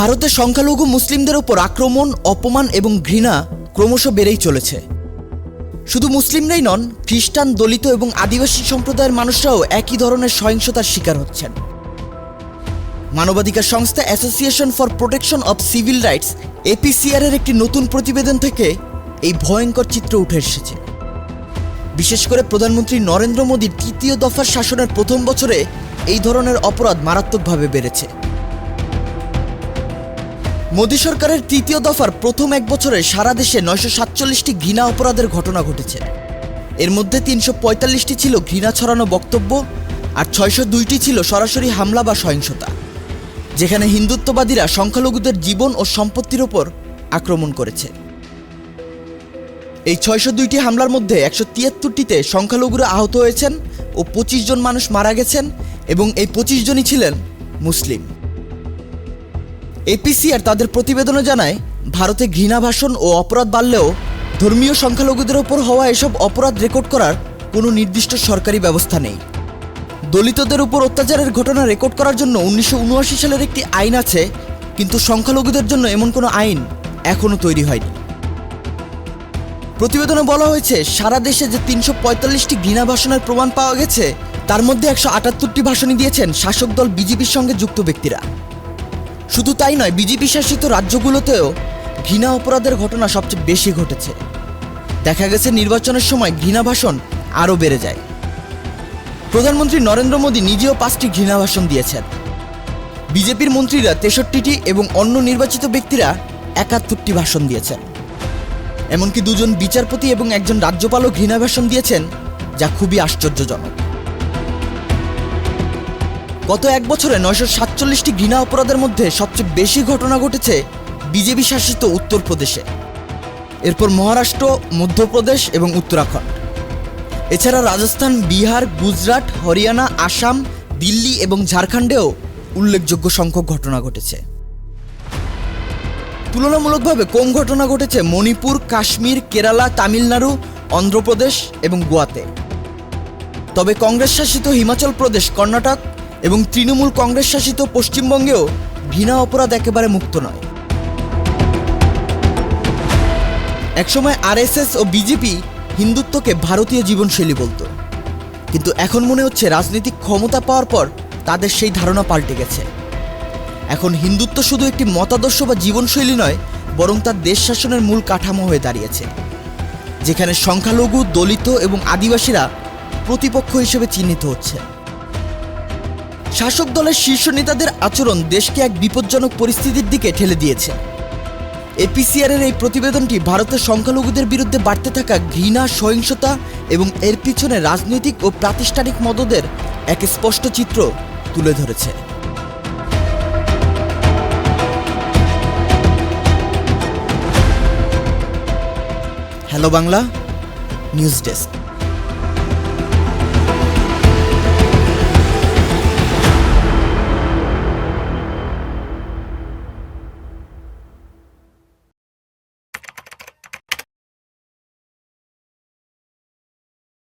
ভারতে সংখ্যালঘু মুসলিমদের ওপর আক্রমণ, অপমান এবং ঘৃণা ক্রমশ বেড়েই চলেছে। শুধু মুসলিমরাই নন, খ্রিস্টান, দলিত এবং আদিবাসী সম্প্রদায়ের মানুষরাও একই ধরনের সহিংসতার শিকার হচ্ছেন। মানবাধিকার সংস্থা association for protection of civil rights, APCR এর একটি নতুন প্রতিবেদন থেকে এই ভয়ঙ্কর চিত্র উঠে এসেছে। বিশেষ করে প্রধানমন্ত্রী নরেন্দ্র মোদীর তৃতীয় দফার শাসনের প্রথম বছরে এই ধরনের অপরাধ মারাত্মকভাবে বেড়েছে। মোদী সরকারের তৃতীয় দফার প্রথম এক বছরে সারা দেশে নয়শো সাতচল্লিশটি ঘৃণা অপরাধের ঘটনা ঘটেছে। এর মধ্যে তিনশো পঁয়তাল্লিশটি ছিল ঘৃণা ছড়ানো বক্তব্য আর ছয়শো দুইটি ছিল সরাসরি হামলা বা সহিংসতা, যেখানে হিন্দুত্ববাদীরা সংখ্যালঘুদের জীবন ও সম্পত্তির ওপর আক্রমণ করেছে। এই ছয়শো দুইটি হামলার মধ্যে একশো তিয়াত্তরটিতে সংখ্যালঘুরা আহত হয়েছেন ও পঁচিশ জন মানুষ মারা গেছেন এবং এই পঁচিশ জনই ছিলেন মুসলিম। এপিসিআর তাদের প্রতিবেদনে জানায়, ভারতে ঘৃণা ভাষণ ও অপরাধ বাড়লেও ধর্মীয় সংখ্যালঘুদের ওপর হওয়া এসব অপরাধ রেকর্ড করার কোনো নির্দিষ্ট সরকারি ব্যবস্থা নেই। দলিতদের উপর অত্যাচারের ঘটনা রেকর্ড করার জন্য উনিশশো উনআশি সালের একটি আইন আছে, কিন্তু সংখ্যালঘুদের জন্য এমন কোনো আইন এখনও তৈরি হয়নি। প্রতিবেদনে বলা হয়েছে, সারা দেশে যে তিনশো পঁয়তাল্লিশটি ঘৃণা ভাষণের প্রমাণ পাওয়া গেছে, তার মধ্যে একশো আটাত্তরটি ভাষণই দিয়েছেন শাসক দল বিজেপির সঙ্গে যুক্ত ব্যক্তিরা। শুধু তাই নয়, বিজেপি শাসিত রাজ্যগুলোতেও ঘৃণা অপরাধের ঘটনা সবচেয়ে বেশি ঘটেছে। দেখা গেছে নির্বাচনের সময় ঘৃণা ভাষণ আরও বেড়ে যায়। প্রধানমন্ত্রী নরেন্দ্র মোদী নিজেও পাঁচটি ঘৃণা ভাষণ দিয়েছেন। বিজেপির মন্ত্রীরা তেষট্টিটি এবং অন্য নির্বাচিত ব্যক্তিরা একাত্তরটি ভাষণ দিয়েছেন। এমনকি দুজন বিচারপতি এবং একজন রাজ্যপালও ঘৃণা ভাষণ দিয়েছেন, যা খুবই আশ্চর্যজনক। গত এক বছরে নয়শো সাতচল্লিশটি ঘৃণা অপরাধের মধ্যে সবচেয়ে বেশি ঘটনা ঘটেছে বিজেপি শাসিত উত্তরপ্রদেশে। এরপর মহারাষ্ট্র, মধ্যপ্রদেশ এবং উত্তরাখণ্ড। এছাড়া রাজস্থান, বিহার, গুজরাট, হরিয়ানা, আসাম, দিল্লি এবং ঝাড়খণ্ডেও উল্লেখযোগ্য সংখ্যক ঘটনা ঘটেছে। তুলনামূলকভাবে কম ঘটনা ঘটেছে মণিপুর, কাশ্মীর, কেরালা, তামিলনাড়ু, অন্ধ্রপ্রদেশ এবং গোয়াতে। তবে কংগ্রেস শাসিত হিমাচল প্রদেশ, কর্ণাটক এবং তৃণমূল কংগ্রেস শাসিত পশ্চিমবঙ্গেও ঘৃণা অপরাধ একেবারে মুক্ত নয়। একসময় আরএসএস ও বিজেপি হিন্দুত্বকে ভারতীয় জীবনশৈলী বলতো। কিন্তু এখন মনে হচ্ছে রাজনৈতিক ক্ষমতা পাওয়ার পর তাদের সেই ধারণা পাল্টে গেছে। এখন হিন্দুত্ব শুধু একটি মতাদর্শ বা জীবনশৈলী নয়, বরং তার দেশ শাসনের মূল কাঠামো হয়ে দাঁড়িয়েছে, যেখানে সংখ্যালঘু, দলিত এবং আদিবাসীরা প্রতিপক্ষ হিসেবে চিহ্নিত হচ্ছে। শাসক দলের শীর্ষ নেতাদের আচরণ দেশকে এক বিপজ্জনক পরিস্থিতির দিকে ঠেলে দিয়েছে। এপিসিআর এর এই প্রতিবেদনটি ভারতের সংখ্যালঘুদের বিরুদ্ধে বাড়তে থাকা ঘৃণা, সহিংসতা এবং এর পিছনে রাজনৈতিক ও প্রাতিষ্ঠানিক মদদের এক স্পষ্ট চিত্র তুলে ধরেছে। Hello Bangla, news desk.